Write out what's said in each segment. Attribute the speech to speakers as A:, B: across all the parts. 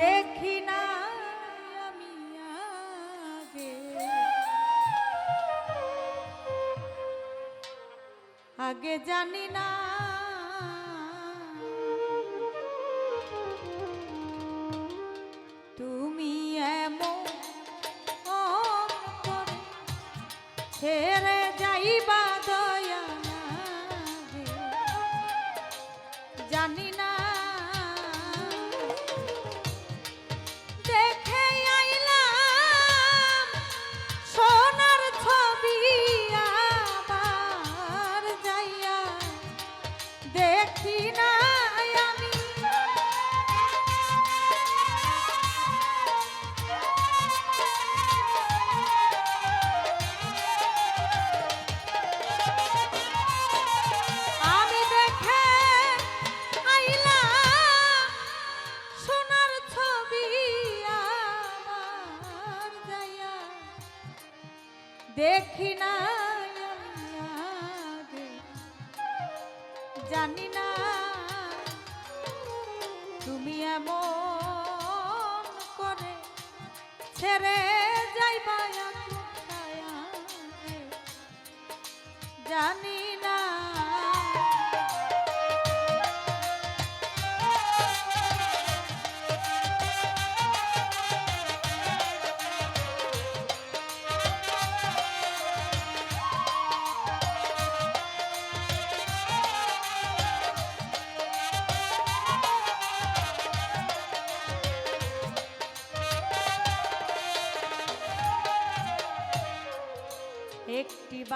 A: দেখি না আমি আগে। আগে জানি না। তুমি এমন ছেড়ে যাইবা দয়া জানি না তুমি এমন করে ছেড়ে যাইবা জানি না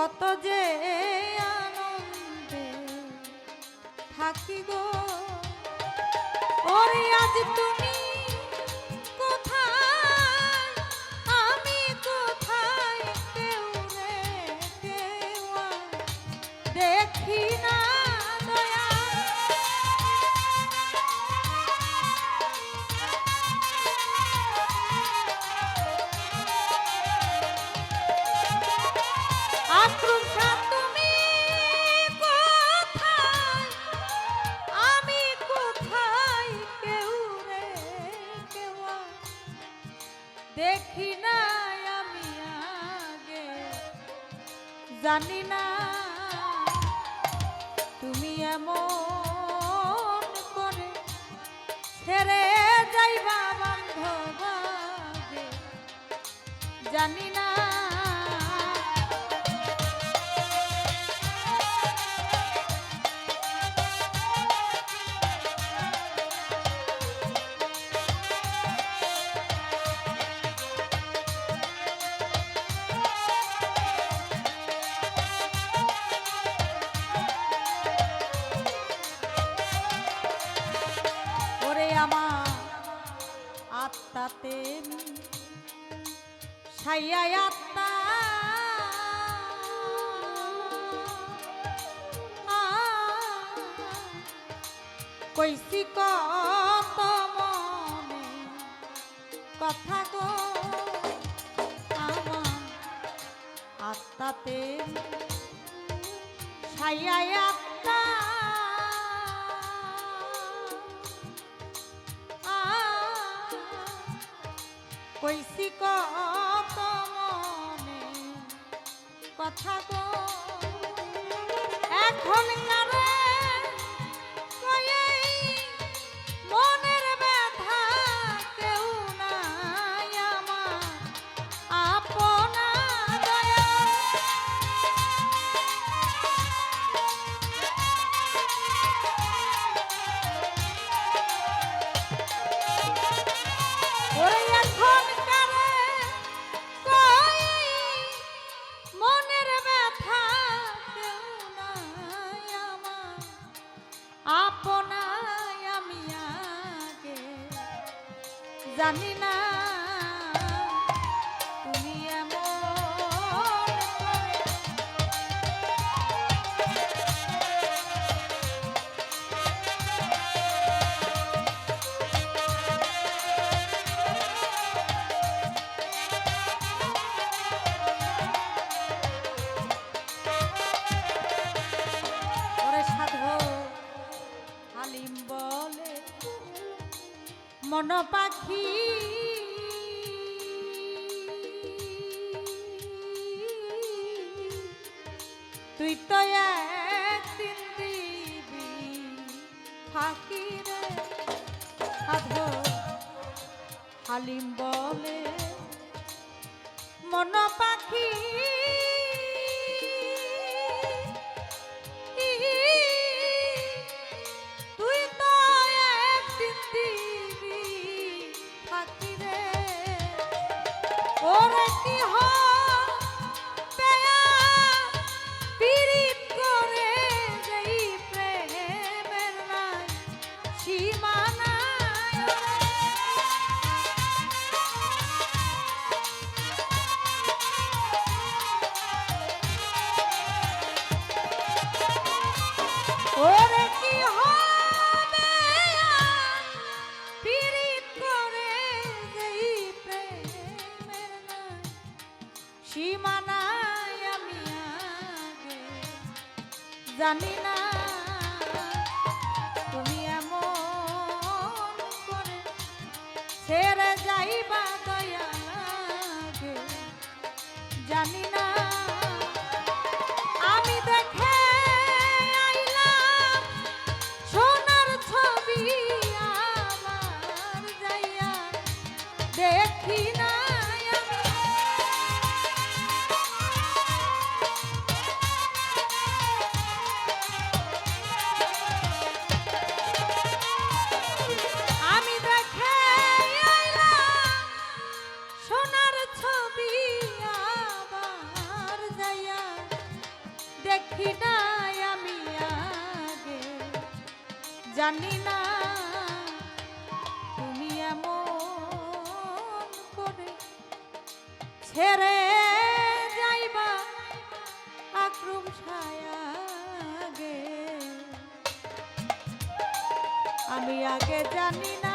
A: কত যে আনন্দে থাকি গো। ওরে আজ তুমি দেখি না আমি আগে জানি না তুমি এমন করে ছেড়ে যাইবা বান্ধব। জানি না আত্মাতে সাইয়া আত্মা। কত মনে কথা গো আমার আত্মাতে সাইয়া মনে কথা এখন মন পাখি। তুই তো একদিন দিবি ফাঁকি রে সাধু হালিম বলে মন পাখি সীমানায় আমি আগে। জানি না দেখি নাই আমি আগে। জানি না তুমি এমন করে ছেড়ে যাইবা আক্রম ছায়াগে আমি আগে জানি না